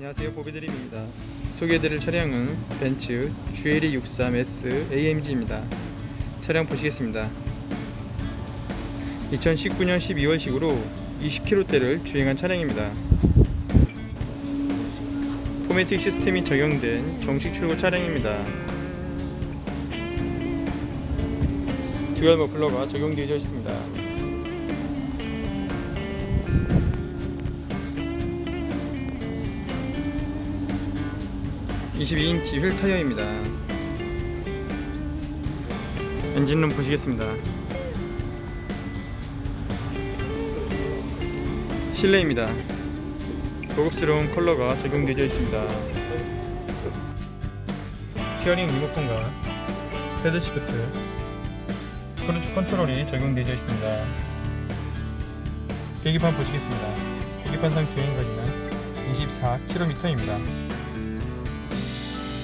안녕하세요. 보비드림입니다. 소개해드릴 차량은 벤츠 GLE 63S AMG입니다. 차량 보시겠습니다. 2019년 12월식으로 20km대를 주행한 차량입니다. 포매틱 시스템이 적용된 정식 출고 차량입니다. 듀얼 머플러가 적용되어 있습니다 22인치 휠 타이어입니다. 엔진룸 보시겠습니다. 실내입니다. 고급스러운 컬러가 적용되어 있습니다. 스티어링 리모컨과 패드 시프트, 크루즈 컨트롤이 적용되어 있습니다. 계기판 보시겠습니다. 계기판 상 주행거리는 24km입니다.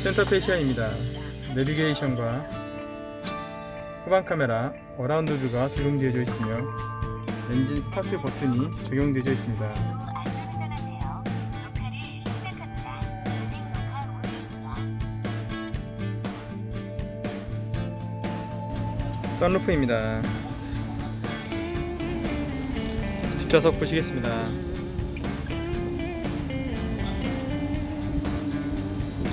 센터 페 시아입니다. 내비게이션과 후방 카메라, 어라운드 뷰가 적용되어 있으며 엔진 스타트 버튼이 적용되어 있습니다. 썬루프입니다. 뒷좌석 보시겠습니다.